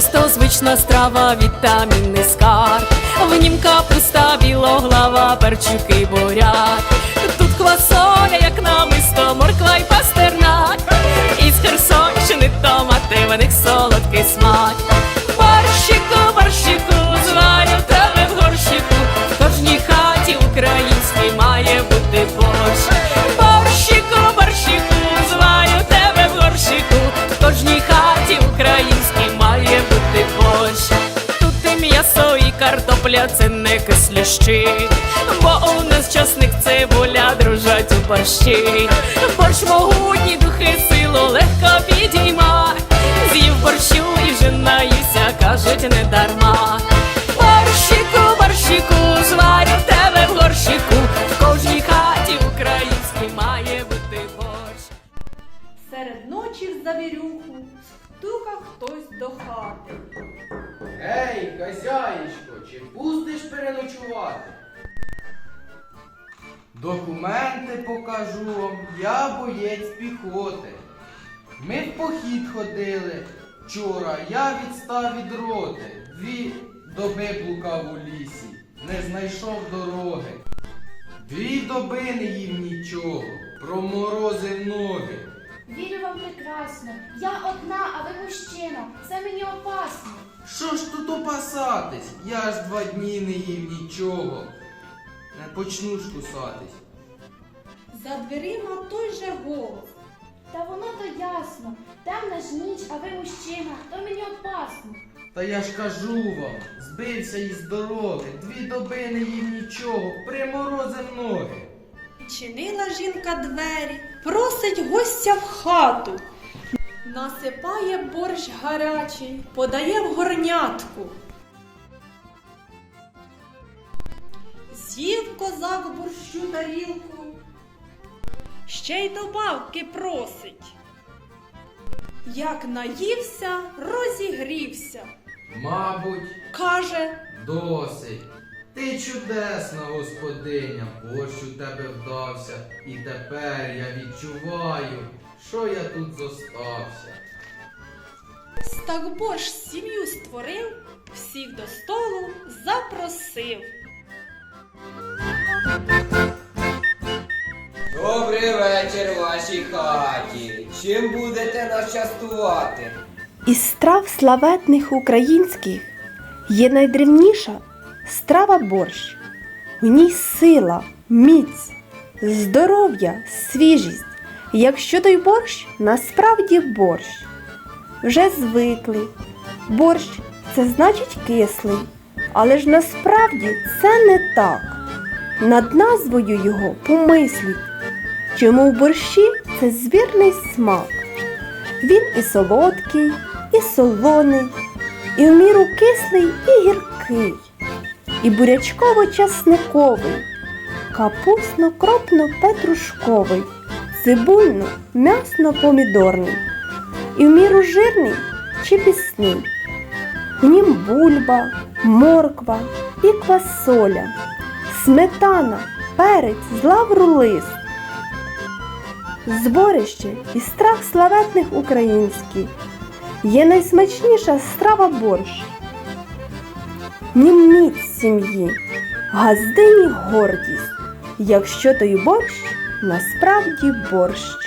смачна страва, вітамінний скарб. В нім капуста, білоглава, перчики, буряк. М'ясо, і картопля, це не кислющі. Бо у нас часник цибуля дружать у борщі. Борщ могутні духи силу легко підійма. З'їв борщу і вже наївся, кажуть, не дарма. Серед ночі в завірюху стука хтось до хати. Ей, хазяїчко, чи пустиш переночувати? Документи покажу вам, я боєць піхоти. Ми в похід ходили. Вчора я відстав від роти. Дві доби блукав у лісі, не знайшов дороги. Дві доби не їв нічого, проморозив ноги. Вірю вам прекрасно. Я одна, а ви мужчина. Це мені опасно. Що ж тут опасатись? Я ж два дні не їв нічого. Не почну ж кусатись. За дверима той же голос. Та воно то ясно. Темна ж ніч, а ви мужчина, то мені опасно. Та я ж кажу вам, збився із дороги, дві доби не їв нічого, приморозив ноги. Чинила жінка двері, просить гостя в хату. Насипає борщ гарячий, подає в горнятку. З'їв козак борщу тарілку, ще й добавки просить. Як наївся, розігрівся. Мабуть, Каже, досить. Ти чудесна господиня, борщ у тебе вдався, і тепер я відчуваю, що я тут зостався. так борщ сім'ю створив, всіх до столу запросив. Добрий вечір вашій хаті. Чим будете нас частувати? Із страв славетних українських є найдревніша страва борщ. В ній сила, міць, здоров'я, свіжість. Якщо той борщ насправді борщ. Вже звикли. Борщ це значить кислий, але ж насправді це не так. Над назвою його помисліть, чому в борщі це звірний смак. Він і солодкий, і солоний, і в міру кислий і гіркий, і бурячково-часниковий, капусно-кропно-петрушковий, цибульно-м'ясно-помідорний, і в міру жирний чи пісний. В нім бульба, морква і квасоля, сметана, перець з лавру лист. Зборище і страх славетних українських є найсмачніша страва борщ. Нім міць сім'ї, газдині гордість, якщо той борщ насправді борщ.